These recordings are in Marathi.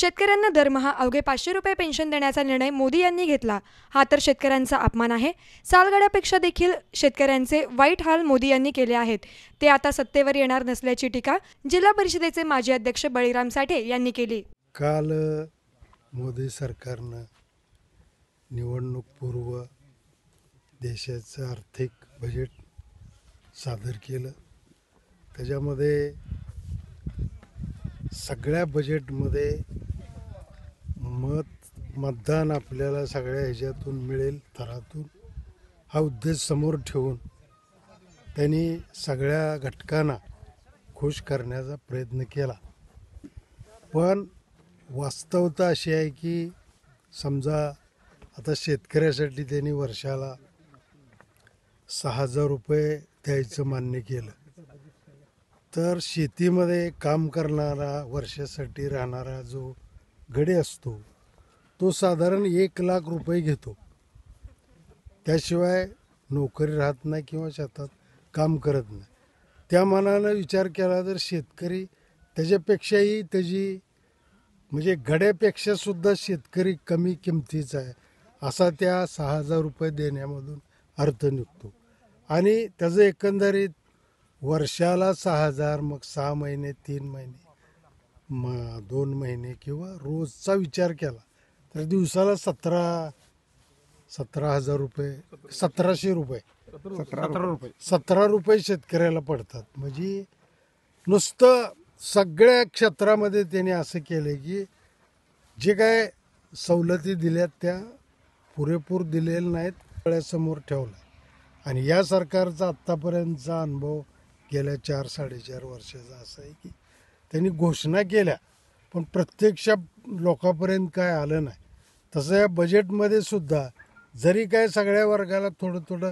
शेतकऱ्यांना दरमहा अवघे पाचशे रुपये पेन्शन देण्याचा निर्णय मोदी यांनी घेतला. हा तर शेतकऱ्यांचा अपमान आहे. सालगड्यापेक्षा देखील शेतकऱ्यांचे वाईट हाल मोदी यांनी केले आहेत. ते आता सत्तेवर येणार नसल्याची टीका जिल्हा परिषदेचे माजी अध्यक्ष बळीराम साठे यांनी केली. काल मोदी सरकारनं निवडणूकपूर्व देशाचं आर्थिक बजेट सादर केलं. त्याच्यामध्ये सगळ्या बजेटमध्ये मत मतदान आपल्याला सगळ्या ह्याच्यातून मिळेल थरातून. हा उद्देश समोर ठेवून त्यांनी सगळ्या घटकांना खुश करण्याचा प्रयत्न केला. पण वास्तवता अशी आहे की समजा आता शेतकऱ्यासाठी त्यांनी वर्षाला सहा हजार रुपये द्यायचं मान्य केलं. तर शेतीमध्ये काम करणारा वर्षासाठी राहणारा जो गडे असतो तो साधारण एक लाख रुपये घेतो. त्याशिवाय नोकरी राहत नाही किंवा शेतात काम करत नाही. त्या मानानं विचार केला तर शेतकरी त्याच्यापेक्षाही त्याची म्हणजे गड्यापेक्षासुद्धा शेतकरी कमी किमतीचा आहे असा त्या सहा हजार रुपये देण्यामधून अर्थ निघतो. आणि त्याचं एकंदरीत वर्षाला सहा हजार मग सहा महिने तीन महिने म दोन महिने किंवा रोजचा विचार केला तर दिवसाला सतरा सतरा हजार रुपये सतराशे रुपये. सतरा रुपये. सतरा रुपये. शेतकऱ्याला पडतात. म्हणजे नुसतं सगळ्या क्षेत्रामध्ये त्याने असं केलं की जे काय सवलती दिल्यात त्या पुरेपूर दिलेल्या नाहीत डोळ्यासमोर ठेवला आणि या सरकारचा आत्तापर्यंतचा अनुभव गेल्या चार साडेचार वर्षाचा असा आहे की त्यांनी घोषणा केल्या पण प्रत्यक्ष लोकांपर्यंत काय आलं नाही. तसं या बजेटमध्ये सुद्धा जरी काय सगळ्या वर्गाला थोडं थोडं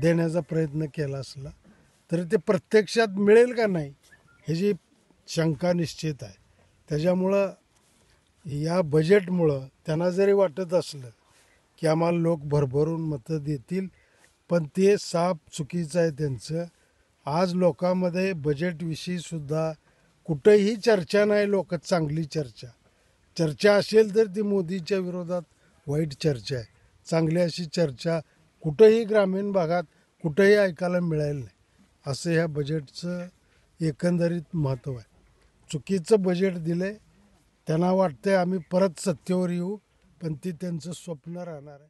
देण्याचा प्रयत्न केला असला तरी ते प्रत्यक्षात मिळेल का नाही ह्याची शंका निश्चित आहे. त्याच्यामुळं या बजेटमुळं त्यांना जरी वाटत असलं की आम्हाला लोक भरभरून मतं देतील पण ते साप चुकीचं आहे त्यांचं. आज लोकांमध्ये बजेटविषयीसुद्धा कुठंही चर्चा नाही लोक चांगली चर्चा. चर्चा असेल तर ती मोदीच्या विरोधात वाईट चर्चा आहे. चांगली अशी चर्चा कुठंही ग्रामीण भागात कुठंही ऐकायला मिळायला नाही. असं ह्या बजेटचं एकंदरीत महत्त्व आहे. चुकीचं बजेट दिलं त्यांना वाटतंय आम्ही परत सत्तेवर येऊ पण ती त्यांचं स्वप्न राहणार आहे.